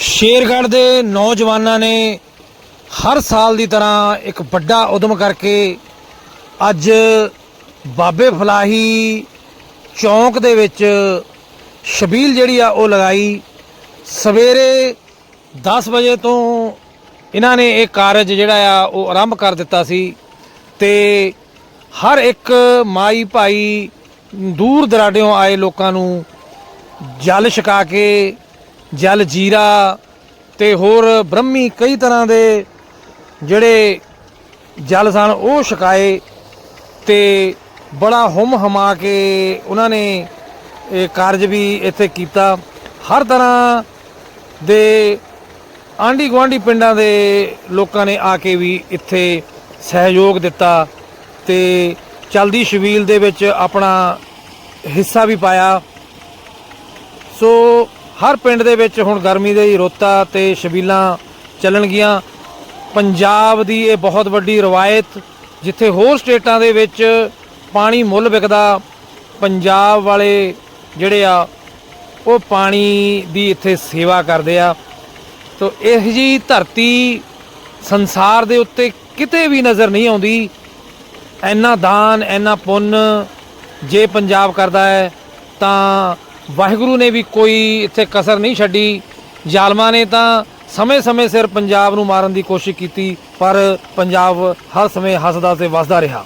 ਸ਼ੇਰਗੜ੍ਹ ਦੇ ਨੌਜਵਾਨਾਂ ਨੇ ਹਰ ਸਾਲ ਦੀ ਤਰ੍ਹਾਂ ਇੱਕ ਵੱਡਾ ਉਦਮ ਕਰਕੇ ਅੱਜ ਬਾਬੇ ਫਲਾਹੀ ਚੌਂਕ ਦੇ ਵਿੱਚ ਸ਼ਬੀਲ ਜਿਹੜੀ ਆ ਉਹ ਲਗਾਈ। ਸਵੇਰੇ 10 ਵਜੇ ਤੋਂ ਇਹਨਾਂ ਨੇ ਇਹ ਕਾਰਜ ਜਿਹੜਾ ਆ ਉਹ ਆਰੰਭ ਕਰ ਦਿੱਤਾ ਸੀ ਤੇ ਹਰ ਇੱਕ ਮਾਈ ਭਾਈ ਦੂਰ ਦਰਾਡਿਓਂ ਆਏ ਲੋਕਾਂ ਨੂੰ ਜਲ ਛਕਾ ਕੇ ਜਲ ਜੀਰਾ ਤੇ ਹੋਰ ਬ੍ਰਹਮੀ ਕਈ ਤਰ੍ਹਾਂ ਦੇ ਜਿਹੜੇ ਜਲ ਸਨ, ਉਹ ਛਕਾਏ ਤੇ ਬੜਾ ਹੁਮ ਹਮਾ ਕੇ ਉਹਨਾਂ ਨੇ ਇਹ ਕਾਰਜ ਵੀ ਇੱਥੇ ਕੀਤਾ। ਹਰ ਤਰ੍ਹਾਂ ਦੇ ਆਂਢੀ ਗੁਆਂਢੀ ਪਿੰਡਾਂ ਦੇ ਲੋਕਾਂ ਨੇ ਆ ਕੇ ਵੀ ਇੱਥੇ ਸਹਿਯੋਗ ਦਿੱਤਾ ਤੇ ਚਲਦੀ ਸ਼ਬੀਲ ਦੇ ਵਿੱਚ ਆਪਣਾ ਹਿੱਸਾ ਵੀ ਪਾਇਆ। ਸੋ ਹਰ ਪਿੰਡ ਦੇ ਵਿੱਚ ਹੁਣ ਗਰਮੀ ਦੇ ਰੁੱਤ ਆ ਤੇ ਛਬੀਲਾਂ ਚੱਲਣਗੀਆਂ। ਪੰਜਾਬ ਦੀ ਇਹ ਬਹੁਤ ਵੱਡੀ ਰਵਾਇਤ, ਜਿੱਥੇ ਹੋਰ ਸਟੇਟਾਂ ਦੇ ਵਿੱਚ ਪਾਣੀ ਮੁੱਲ ਵਿਕਦਾ, ਪੰਜਾਬ ਵਾਲੇ ਜਿਹੜੇ ਆ, ਉਹ ਪਾਣੀ ਦੀ ਇੱਥੇ ਸੇਵਾ ਕਰਦੇ ਆ। ਤੋ ਇਹ ਜੀ ਧਰਤੀ ਸੰਸਾਰ ਦੇ ਉੱਤੇ ਕਿਤੇ ਵੀ ਨਜ਼ਰ ਨਹੀਂ ਆਉਂਦੀ। ਇੰਨਾ ਦਾਨ ਇੰਨਾ ਪੁੰਨ ਜੇ ਪੰਜਾਬ ਕਰਦਾ ਹੈ, ਤਾਂ ਵਾਹਿਗੁਰੂ ਨੇ ਵੀ ਕੋਈ ਇੱਥੇ ਕਸਰ ਨਹੀਂ ਛੱਡੀ। ਜ਼ਾਲਮਾਂ ਨੇ ਤਾਂ ਸਮੇਂ-ਸਮੇਂ ਸਿਰ ਪੰਜਾਬ ਨੂੰ ਮਾਰਨ ਦੀ ਕੋਸ਼ਿਸ਼ ਕੀਤੀ, ਪਰ ਪੰਜਾਬ ਹਰ ਸਮੇਂ ਹੱਸਦਾ ਤੇ ਵਸਦਾ ਰਿਹਾ।